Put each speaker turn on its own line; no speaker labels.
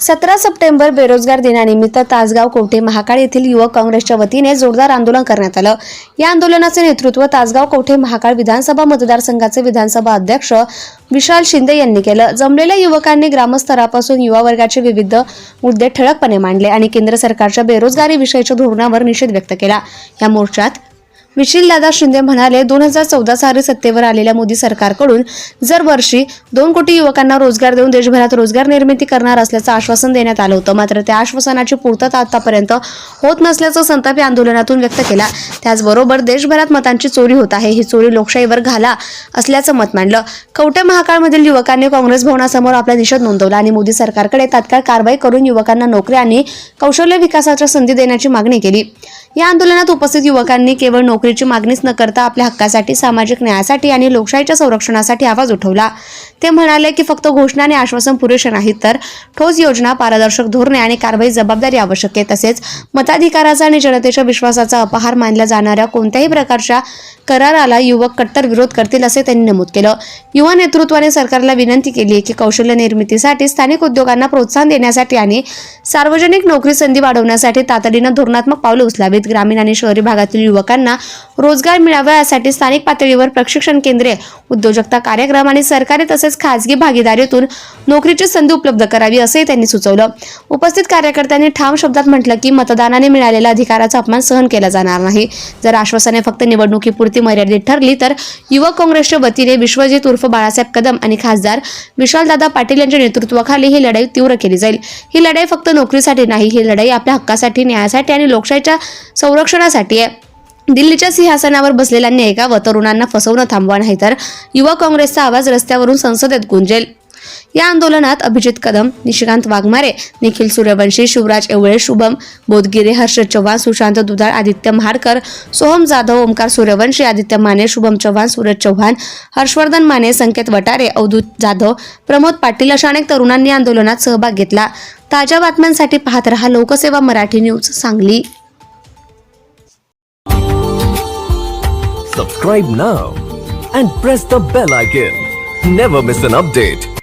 सतरा सप्टेंबर बेरोजगार दिनानिमित्त तासगाव कोठे महाकाळ येथील युवक काँग्रेसच्या वतीने जोरदार आंदोलन करण्यात आलं. या आंदोलनाचे नेतृत्व तासगाव कोठे महाकाळ विधानसभा मतदारसंघाचे विधानसभा अध्यक्ष विशाल शिंदे यांनी केलं. जमलेल्या युवकांनी ग्रामस्तरापासून युवा वर्गाचे विविध मुद्दे ठळकपणे मांडले आणि केंद्र सरकारच्या बेरोजगारी विषयीच्या धोरणावर निषेध व्यक्त केला. या मोर्चात विशीलदादा शिंदे म्हणाले दोन हजार चौदा साली सत्तेवर आलेल्या मोदी सरकारकडून जर वर्षी दोन कोटी युवकांना रोजगार देऊन देशभरात रोजगार निर्मिती करणार असल्याचं आश्वासन देण्यात आलं होतं मात्र त्या आश्वासनाची पूर्तता आतापर्यंत होत नसल्याचं संतापी या आंदोलनातून व्यक्त केला. त्याचबरोबर देशभरात मतांची चोरी होत आहे ही चोरी लोकशाहीवर घाला असल्याचं मत मांडलं. कवटे महाकाळमधील युवकांनी काँग्रेस भवनासमोर आपला निषेध नोंदवला आणि मोदी सरकारकडे तात्काळ कारवाई करून युवकांना नोकऱ्या आणि कौशल्य विकासाच्या संधी देण्याची मागणी केली. या आंदोलनात उपस्थित युवकांनी केवळ नोकरी नोकरीची मागणीच न करता आपल्या हक्कासाठी सामाजिक न्यायासाठी आणि लोकशाहीच्या संरक्षणासाठी आवाज उठवला. ते म्हणाले की फक्त घोषणा आणि आश्वासन पुरेसे नाहीत तर ठोस योजना पारदर्शक धोरणे आणि कारवाई जबाबदारी आवश्यक आहे. तसेच मताधिकाराचा आणि जनतेच्या विश्वासाचा अपहार मानल्या जाणाऱ्या कोणत्याही प्रकारच्या कराराला युवक कट्टर विरोध करतील असे त्यांनी नमूद केलं. युवा नेतृत्वाने सरकारला विनंती केली आहे की कौशल्य निर्मितीसाठी स्थानिक उद्योगांना प्रोत्साहन देण्यासाठी आणि सार्वजनिक नोकरी संधी वाढवण्यासाठी तातडीनं धोरणात्मक पावलं उचलावीत. ग्रामीण आणि शहरी भागातील युवकांना रोजगार मिळावा यासाठी स्थानिक पातळीवर प्रशिक्षण केंद्रे उद्योजकता कार्यक्रम आणि सरकारी तसेच खासगी भागीदारीतून नोकरीची संधी उपलब्ध करावी असंही त्यांनी सुचवलं. उपस्थित कार्यकर्त्यांनी ठाम शब्दात म्हटलं की मतदानाने मिळालेल्या अधिकाराचा अपमान सहन केला जाणार नाही. जर आश्वासने फक्त निवडणुकीपुरती मर्यादित ठरली तर युवक काँग्रेसच्या वतीने विश्वजित उर्फ बाळासाहेब कदम आणि खासदार विशालदादा पाटील यांच्या नेतृत्वाखाली ही लढाई तीव्र केली जाईल. ही लढाई फक्त नोकरीसाठी नाही ही लढाई आपल्या हक्कासाठी न्यायासाठी आणि लोकशाहीच्या संरक्षणासाठी आहे. दिल्लीच्या सिंहासनावर बसलेल्यांनी व तरुणांना फसवणं थांबवा नाही तर युवा काँग्रेसचा आवाज रस्त्यावरून संसदेत गुंजेल. या आंदोलनात अभिजित कदम निशिकांत वाघमारे निखिल सूर्यवंशी शिवराज एवळे शुभम बोधगिरे हर्ष चव्हाण सुशांत दुधाळ आदित्य महाडकर सोहम जाधव ओमकार सूर्यवंशी आदित्य माने शुभम चव्हाण सूरज चव्हाण हर्षवर्धन माने संकेत वटारे अवधूत जाधव प्रमोद पाटील अशा अनेक तरुणांनी आंदोलनात सहभाग घेतला ताज्या बातम्यांसाठी पाहत रहा Lokseva Marathi news Sangli
Subscribe now and press the bell icon. Never miss an update.